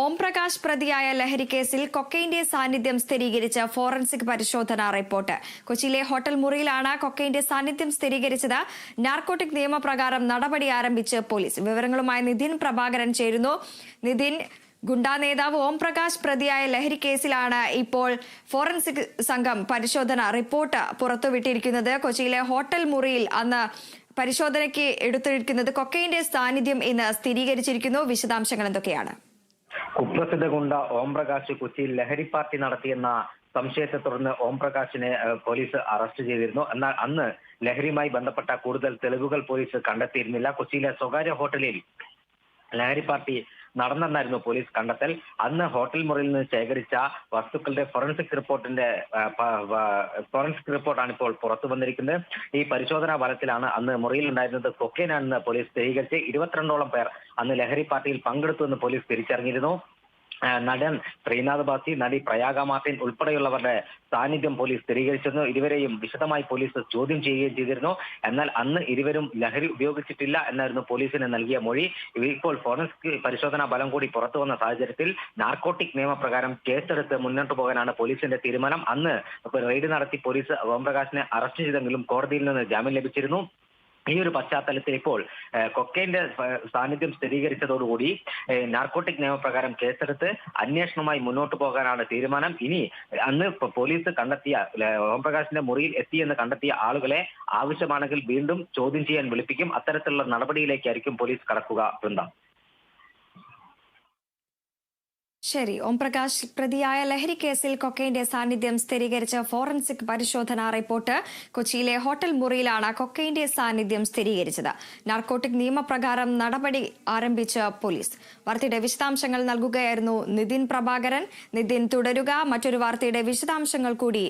ഓം പ്രകാശ് പ്രതിയായ ലഹരി കേസിൽ കൊക്കൈന്റെ സാന്നിധ്യം സ്ഥിരീകരിച്ച ഫോറൻസിക് പരിശോധന റിപ്പോർട്ട്. കൊച്ചിയിലെ ഹോട്ടൽ മുറിയിലാണ് കൊക്കൈന്റെ സാന്നിധ്യം സ്ഥിരീകരിച്ചത്. നാർക്കോട്ടിക് നിയമപ്രകാരം നടപടി ആരംഭിച്ച് പോലീസ്. വിവരങ്ങളുമായി നിതിൻ പ്രഭാകരൻ ചേരുന്നു. നിതിൻ ഗുണ്ടാ നേതാവ് ഓം പ്രകാശ് പ്രതിയായ ലഹരി കേസിലാണ് ഇപ്പോൾ ഫോറൻസിക് സംഘം പരിശോധന റിപ്പോർട്ട് പുറത്തുവിട്ടിരിക്കുന്നത്. കൊച്ചിയിലെ ഹോട്ടൽ മുറിയിൽ അന്ന് പരിശോധനയ്ക്ക് എടുത്തിരിക്കുന്നത് കൊക്കൈന്റെ സാന്നിധ്യം ഇന്ന് സ്ഥിരീകരിച്ചിരിക്കുന്നു. വിശദാംശങ്ങൾ എന്തൊക്കെയാണ്? കുപ്രസിദ്ധ ഗുണ്ട ഓം പ്രകാശ് കൊച്ചിയിൽ ലഹരി പാർട്ടി നടത്തിയെന്ന സംശയത്തെ തുടർന്ന് ഓം പ്രകാശിനെ പോലീസ് അറസ്റ്റ് ചെയ്തിരുന്നു. എന്നാൽ അന്ന് ലഹരിയുമായി ബന്ധപ്പെട്ട കൂടുതൽ തെളിവുകൾ പോലീസ് കണ്ടെത്തിയിരുന്നില്ല. കൊച്ചിയിലെ സ്വകാര്യ ഹോട്ടലിൽ ലഹരി പാർട്ടി നടന്നെന്നായിരുന്നു പോലീസ് കണ്ടെത്തൽ. അന്ന് ഹോട്ടൽ മുറിയിൽ നിന്ന് ശേഖരിച്ച വസ്തുക്കളുടെ ഫോറൻസിക് റിപ്പോർട്ടിന്റെ ഫോറൻസിക് റിപ്പോർട്ടാണ് ഇപ്പോൾ പുറത്തു വന്നിരിക്കുന്നത്. ഈ പരിശോധനാ ഫലത്തിലാണ് അന്ന് മുറിയിൽ ഉണ്ടായിരുന്നത് കൊക്കൈനാണെന്ന് പോലീസ് സ്ഥിരീകരിച്ച് ഇരുപത്തിരണ്ടോളം പേർ അന്ന് ലഹരി പാർട്ടിയിൽ പങ്കെടുത്തു എന്ന് പോലീസ് തിരിച്ചറിഞ്ഞിരുന്നു. നടൻ ശ്രീനാഥ് ബാസി നടി പ്രയാഗ മാർട്ടിൻ ഉൾപ്പെടെയുള്ളവരുടെ സാന്നിധ്യം പോലീസ് സ്ഥിരീകരിച്ചിരുന്നു. ഇരുവരെയും വിശദമായി പോലീസ് ചോദ്യം ചെയ്യുകയും ചെയ്തിരുന്നു. എന്നാൽ അന്ന് ഇരുവരും ലഹരി ഉപയോഗിച്ചിട്ടില്ല എന്നായിരുന്നു പോലീസിന് നൽകിയ മൊഴി. ഇപ്പോൾ ഫോറൻസിക് പരിശോധനാ ഫലം കൂടി പുറത്തു വന്ന സാഹചര്യത്തിൽ നാർക്കോട്ടിക് നിയമപ്രകാരം കേസെടുത്ത് മുന്നോട്ട് പോകാനാണ് പോലീസിന്റെ തീരുമാനം. അന്ന് റെയ്ഡ് നടത്തി പോലീസ് ഓംപ്രകാശിനെ അറസ്റ്റ് ചെയ്തെങ്കിലും കോടതിയിൽ നിന്ന് ജാമ്യം ലഭിച്ചിരുന്നു. ഈ ഒരു പശ്ചാത്തലത്തിൽ ഇപ്പോൾ കൊക്കൈന്റെ സാന്നിധ്യം സ്ഥിരീകരിച്ചതോടുകൂടി നാർക്കോട്ടിക് നിയമപ്രകാരം കേസെടുത്ത് അന്വേഷണവുമായി മുന്നോട്ട് പോകാനാണ് തീരുമാനം. ഇനി അന്ന് പോലീസ് കണ്ടെത്തിയ ഓംപ്രകാശിന്റെ മുറിയിൽ എത്തിയെന്ന് കണ്ടെത്തിയ ആളുകളെ ആവശ്യമാണെങ്കിൽ വീണ്ടും ചോദ്യം ചെയ്യാൻ വിളിപ്പിക്കും. അത്തരത്തിലുള്ള നടപടിയിലേക്കായിരിക്കും പോലീസ് കടക്കുക വൃന്ദ. ശരി ഓം പ്രകാശ് പ്രതിയായ ലഹരി കേസിൽ കൊക്കൈന്റെ സാന്നിധ്യം സ്ഥിരീകരിച്ച ഫോറൻസിക് പരിശോധനാ റിപ്പോർട്ട് കൊച്ചിയിലെ ഹോട്ടൽ മുറിയിലാണ് കൊക്കൈന്റെ സാന്നിധ്യം സ്ഥിരീകരിച്ചത്. നാർക്കോട്ടിക് നിയമപ്രകാരം നടപടി ആരംഭിച്ച പോലീസ്. വാർത്തയുടെ വിശദാംശങ്ങൾ നൽകുകയായിരുന്നു നിതിൻ പ്രഭാകരൻ. നിതിൻ തുടരുക. മറ്റൊരു വാർത്തയുടെ വിശദാംശങ്ങൾ കൂടി